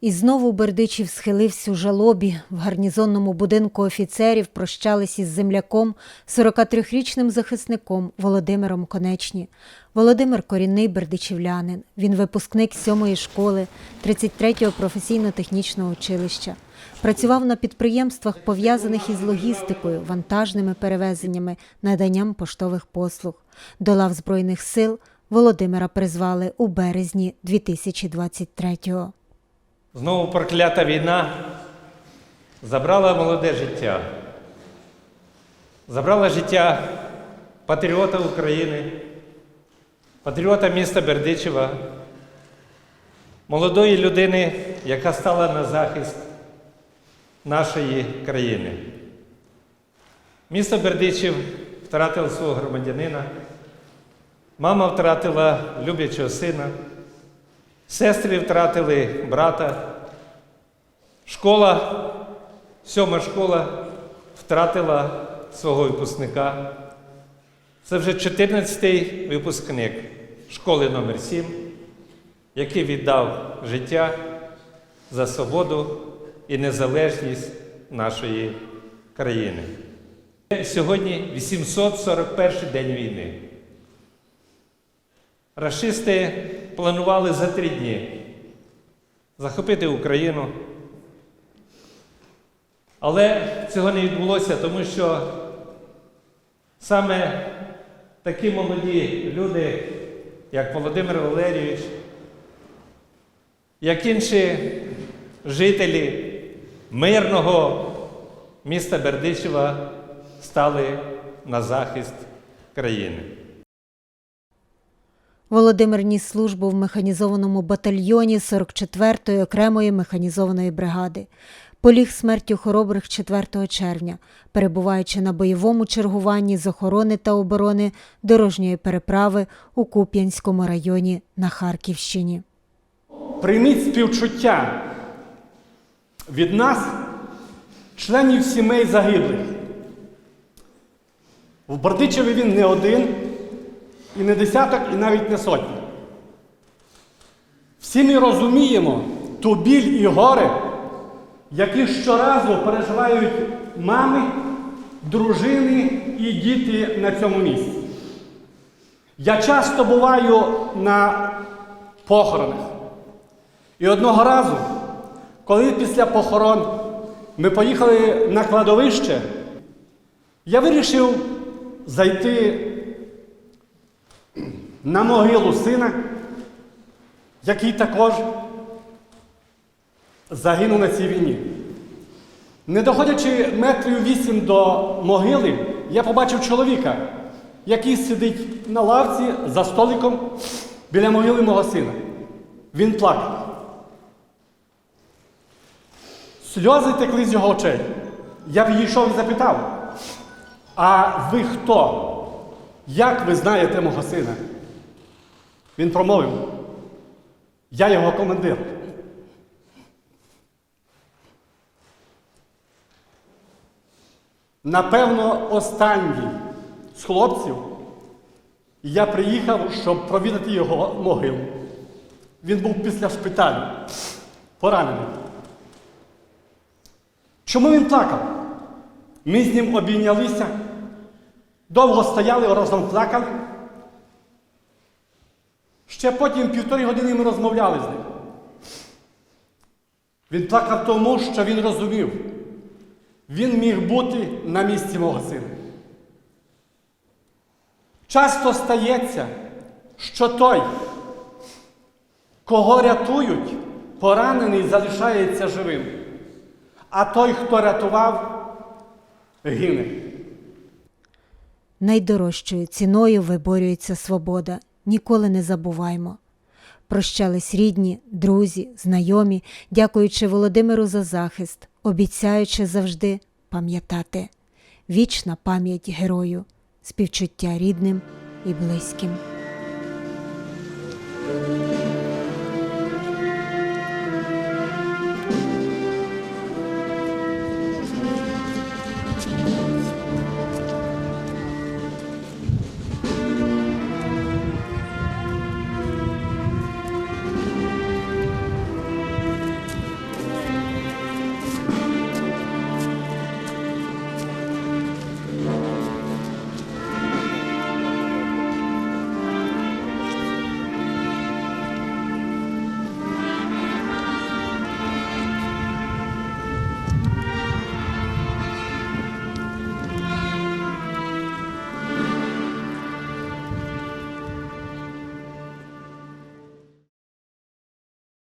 І знову Бердичів схилився у жалобі. В гарнізонному будинку офіцерів прощались із земляком, 43-річним захисником Володимиром Конечні. Володимир корінний бердичівлянин. Він випускник 7-ї школи, 33-го професійно-технічного училища. Працював на підприємствах, пов'язаних із логістикою, вантажними перевезеннями, наданням поштових послуг. До лав Збройних сил Володимира призвали у березні 2023-го. Знову проклята війна забрала молоде життя, забрала життя патріота України, патріота міста Бердичева, молодої людини, яка стала на захист нашої країни. Місто Бердичів втратило свого громадянина, мама втратила люблячого сина. Сестри втратили брата. Школа, сьома школа втратила свого випускника. Це вже 14-й випускник школи номер 7 який віддав життя за свободу і незалежність нашої країни. Сьогодні 841 день війни. Рашисти планували за три дні захопити Україну. Але цього не відбулося, тому що саме такі молоді люди, як Володимир Валерійович, як інші жителі мирного міста Бердичева, стали на захист країни. Володимир ніс службу в механізованому батальйоні 44-ї окремої механізованої бригади. Поліг смертю хоробрих 4 червня, перебуваючи на бойовому чергуванні з охорони та оборони дорожньої переправи у Куп'янському районі на Харківщині. Прийміть співчуття від нас, членів сімей загиблих. В Бердичеві він не один, і не десяток, і навіть не сотні. Всі ми розуміємо ту біль і горе, які щоразу переживають мами, дружини і діти на цьому місці. Я часто буваю на похоронах. І одного разу, коли після похорон ми поїхали на кладовище, я вирішив зайти на могилу сина, який також загинув на цій війні. Не доходячи метрів вісім до могили, я побачив чоловіка, який сидить на лавці за столиком біля могили мого сина. Він плакав. Сльози текли з його очей. Я підійшов і запитав, а ви хто? Як ви знаєте мого сина? Він промовив, я його командир. Напевно, останній з хлопців я приїхав, щоб провідати його могилу. Він був після шпиталю, поранений. Чому він плакав? Ми з ним обійнялися, довго стояли, разом плакали. Ще потім півтори години ми розмовляли з ним. Він плакав тому, що він розумів, він міг бути на місці мого сина. Часто стається, що той, кого рятують, поранений залишається живим, а той, хто рятував, гине. Найдорожчою ціною виборюється свобода. Ніколи не забуваймо. Прощались рідні, друзі, знайомі, дякуючи Володимиру за захист, обіцяючи завжди пам'ятати. Вічна пам'ять герою, співчуття рідним і близьким.